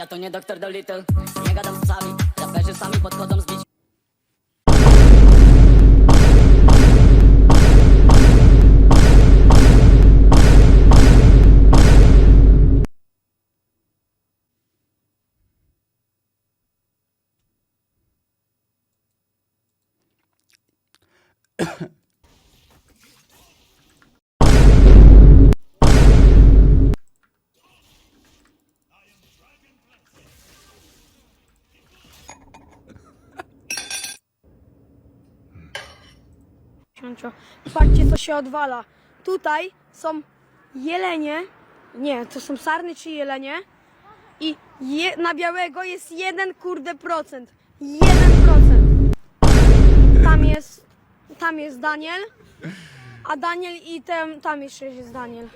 Ja to nie doktor Dolittle, nie gadam z psami Raperzy sami podchodzą z bić Siącio. Patrzcie, co się odwala. Tutaj są jelenie. Nie, to są sarny czy jelenie. I je, na białego jest jeden kurde procent. Jeden procent. Tam jest, tam jest Daniel. A Daniel i tam, tam jeszcze jest Daniel.